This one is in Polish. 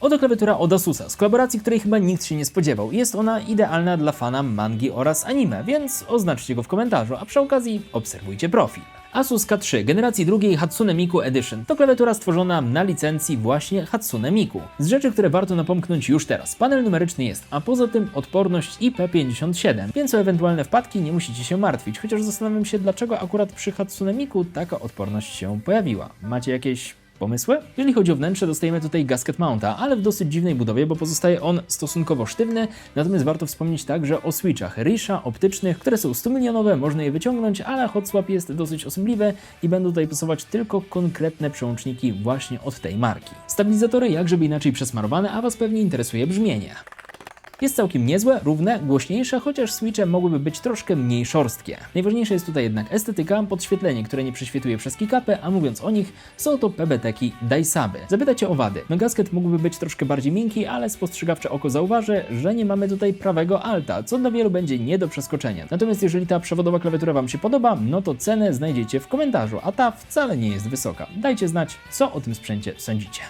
Oto klawiatura od Asusa, z kolaboracji, której chyba nikt się nie spodziewał. Jest ona idealna dla fana mangi oraz anime, więc oznaczcie go w komentarzu, a przy okazji obserwujcie profil. Asus K3 generacji drugiej Hatsune Miku Edition to klawiatura stworzona na licencji właśnie Hatsune Miku. Z rzeczy, które warto napomknąć już teraz, panel numeryczny jest, a poza tym odporność IP57, więc o ewentualne wpadki nie musicie się martwić, chociaż zastanawiam się dlaczego akurat przy Hatsune Miku taka odporność się pojawiła. Macie jakieś Pomysły? Jeżeli chodzi o wnętrze, dostajemy tutaj gasket mounta, ale w dosyć dziwnej budowie, bo pozostaje on stosunkowo sztywny, natomiast warto wspomnieć także o switchach Risha optycznych, które są 100 milionowe, można je wyciągnąć, ale hot swap jest dosyć osobliwy i będą tutaj pasować tylko konkretne przełączniki właśnie od tej marki. Stabilizatory jak żeby inaczej przesmarowane, a Was pewnie interesuje brzmienie. Jest całkiem niezłe, równe, głośniejsze, chociaż switche mogłyby być troszkę mniej szorstkie. Najważniejsza jest tutaj jednak estetyka, podświetlenie, które nie prześwituje przez kickupy, a mówiąc o nich, są to PBT-ki Daisaby. Zapytacie o wady. No gasket mógłby być troszkę bardziej miękki, ale spostrzegawcze oko zauważy, że nie mamy tutaj prawego alta, co dla wielu będzie nie do przeskoczenia. Natomiast jeżeli ta przewodowa klawiatura Wam się podoba, no to cenę znajdziecie w komentarzu, a ta wcale nie jest wysoka. Dajcie znać, co o tym sprzęcie sądzicie.